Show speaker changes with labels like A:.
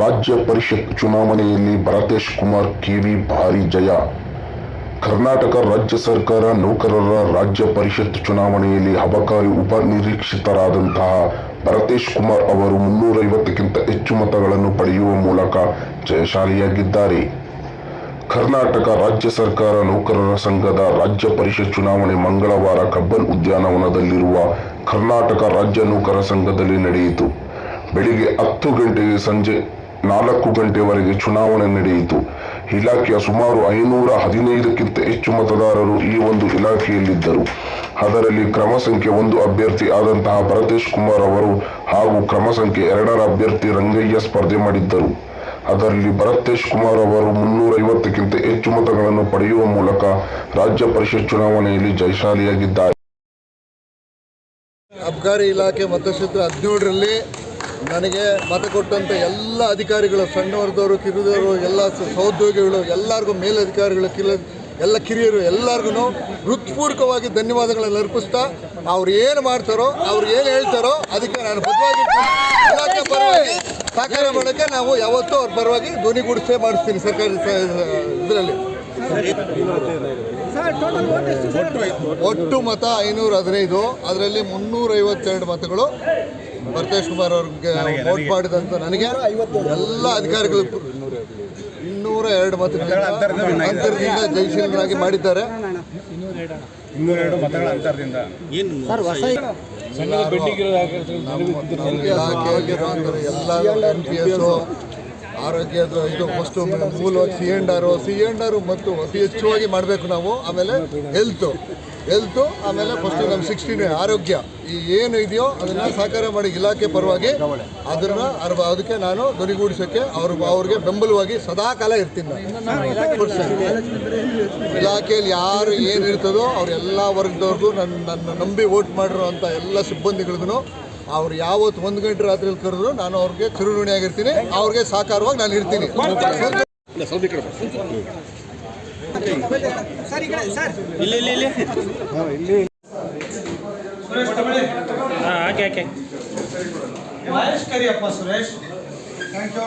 A: ರಾಜ್ಯ ಪರಿಷತ್ ಚುನಾವಣೆಯಲ್ಲಿ ಭರತೇಶ್ ಕುಮಾರ್, ಕಿವಿ ಭಾರಿ ಜಯ. ಕರ್ನಾಟಕ ರಾಜ್ಯ ಸರ್ಕಾರ ನೌಕರರ ರಾಜ್ಯ ಪರಿಷತ್ ಚುನಾವಣೆಯಲ್ಲಿ ಹಬಕಾರಿ ಉಪನಿರೀಕ್ಷಿತರಾದಂತಹ ಭರತೇಶ್ ಕುಮಾರ್ ಅವರು ಮುನ್ನೂರೈವತ್ತಕ್ಕಿಂತ ಹೆಚ್ಚು ಮತಗಳನ್ನು ಪಡೆಯುವ ಮೂಲಕ ಜಯಶಾಲಿಯಾಗಿದ್ದಾರೆ. ಕರ್ನಾಟಕ ರಾಜ್ಯ ಸರ್ಕಾರ ನೌಕರರ ಸಂಘದ ರಾಜ್ಯ ಪರಿಷತ್ ಚುನಾವಣೆ ಮಂಗಳವಾರ ಕಬ್ಬನ್ ಉದ್ಯಾನವನದಲ್ಲಿರುವ ಕರ್ನಾಟಕ ರಾಜ್ಯ ನೌಕರ ಸಂಘದಲ್ಲಿ ನಡೆಯಿತು. ಬೆಳಿಗ್ಗೆ ಹತ್ತು ಗಂಟೆಗೆ ಸಂಜೆ ನಾಲ್ಕು ಗಂಟೆವರೆಗೆ ಚುನಾವಣೆ ನಡೆಯಿತು. ಇಲಾಖೆಯ ಸುಮಾರು ಐನೂರ ಹದಿನೈದಕ್ಕಿಂತ ಹೆಚ್ಚು ಮತದಾರರು ಈ ಒಂದು ಇಲಾಖೆಯಲ್ಲಿದ್ದರು. ಅದರಲ್ಲಿ ಕ್ರಮ ಸಂಖ್ಯೆ ಒಂದು ಅಭ್ಯರ್ಥಿ ಆದಂತಹ ಭರತೇಶ್ ಕುಮಾರ್ ಅವರು ಹಾಗೂ ಕ್ರಮ ಸಂಖ್ಯೆ ಎರಡರ ಅಭ್ಯರ್ಥಿ ರಂಗಯ್ಯ ಸ್ಪರ್ಧೆ ಮಾಡಿದ್ದರು. ಅದರಲ್ಲಿ ಭರತೇಶ್ ಕುಮಾರ್ ಅವರು ಮುನ್ನೂರ ಐವತ್ತಕ್ಕಿಂತ ಹೆಚ್ಚು ಮತಗಳನ್ನು ಪಡೆಯುವ ಮೂಲಕ ರಾಜ್ಯ ಪರಿಷತ್ ಚುನಾವಣೆಯಲ್ಲಿ ಜಯಶಾಲಿಯಾಗಿದ್ದಾರೆ.
B: ಅಬ್ಕಾರಿ ಇಲಾಖೆ ಮತಕ್ಷೇತ್ರ ಹದಿನೇಳರಲ್ಲಿ ನನಗೆ ಮತ ಕೊಟ್ಟಂಥ ಎಲ್ಲ ಅಧಿಕಾರಿಗಳು ಸಣ್ಣವರ್ದವರು ಕಿರಿದವರು, ಎಲ್ಲ ಸಹೋದ್ಯೋಗಿಗಳು, ಎಲ್ಲರಿಗೂ ಮೇಲಧಿಕಾರಿಗಳು, ಕಿಲ, ಎಲ್ಲ ಕಿರಿಯರು ಎಲ್ಲರಿಗೂ ಹೃತ್ಪೂರ್ವಕವಾಗಿ ಧನ್ಯವಾದಗಳನ್ನು ಅರ್ಪಿಸ್ತಾ, ಅವ್ರು ಏನು ಮಾಡ್ತಾರೋ, ಅವ್ರು ಏನು ಹೇಳ್ತಾರೋ, ಅದಕ್ಕೆ ನಾನು ಪರವಾಗಿ ಸಹಕಾರ ಮಾಡೋಕ್ಕೆ ನಾವು ಯಾವತ್ತೂ ಅವ್ರ ಪರವಾಗಿ ಧ್ವನಿಗೂಡಿಸೇ ಮಾಡಿಸ್ತೀನಿ ಸರ್ಕಾರಿ ಇದರಲ್ಲಿ. ಒಟ್ಟು ಮತ ಐನೂರ ಹದಿನೈದು. ಅದರಲ್ಲಿ ಮುನ್ನೂರೈವತ್ತೆರಡು ಮತಗಳು ಭರತೇಶ್ ಕುಮಾರ್ ಅವ್ರಿಗೆ ವೋಟ್ ಮಾಡಿದಂತ ನನಗೆ. ಎಲ್ಲ ಅಧಿಕಾರಿಗಳು ಇನ್ನೂರ ಎರಡು ಮತಗಳಿಂದ ಅಂತರದಿಂದ ಜಯಶೀಲನಾಗಿ ಮಾಡಿದ್ದಾರೆ.
C: ಇನ್ನೂರೆರಡು ಮತಗಳ ಅಂತರದಿಂದ.
B: ಎಲ್ಲ ಎಂ ಪಿ ಎಸ್ ಆರೋಗ್ಯದ ಇದು ಫಸ್ಟ್ ಮೂಲವಾಗಿ ಸಿ ಎಂಡ್ ಸಿ ಎಂಡ್ ಆರು ಮತ್ತು ಅತಿ ಹೆಚ್ಚುವಾಗಿ ಮಾಡಬೇಕು ನಾವು, ಆಮೇಲೆ ಹೆಲ್ತು ಹೆಲ್ತು ಆಮೇಲೆ ಫಸ್ಟ್ ನಮ್ಮ ಸಿಕ್ಸ್ಟೀನ್ ಆರೋಗ್ಯ. ಈ ಏನು ಇದೆಯೋ ಅದನ್ನು ಸಹಕಾರ ಮಾಡಿ ಇಲಾಖೆ ಪರವಾಗಿ ಅದನ್ನು ಅದಕ್ಕೆ ನಾನು ಧ್ವನಿಗೂಡಿಸೋಕ್ಕೆ ಅವ್ರ, ಅವ್ರಿಗೆ ಬೆಂಬಲವಾಗಿ ಸದಾ ಕಾಲ ಇರ್ತೀನಿ ಇಲಾಖೆಯಲ್ಲಿ ಯಾರು ಏನು ಇರ್ತದೋ ಅವ್ರೆಲ್ಲ ವರ್ಗದವ್ರಿಗೂ ನನ್ನ ನನ್ನ ನಂಬಿ ವೋಟ್ ಅಂತ ಎಲ್ಲ ಸಿಬ್ಬಂದಿಗಳಿಗೂ ಅವ್ರು ಯಾವತ್ತು ಒಂದು ಗಂಟೆ ರಾತ್ರಿಯಲ್ಲಿ ಕರೆದ್ರು ನಾನು ಅವ್ರಿಗೆ ಚಿರುಋಣಿಯಾಗಿರ್ತೀನಿ ಅವ್ರಿಗೆ ಸಾಕಾರವಾಗಿ ನಾನು ಇರ್ತೀನಿ.
D: ಸುರೇಶ್
E: ಮಹೇಶ್ ಕರಿಯಪ್ಪ ಸುರೇಶ್. Thank you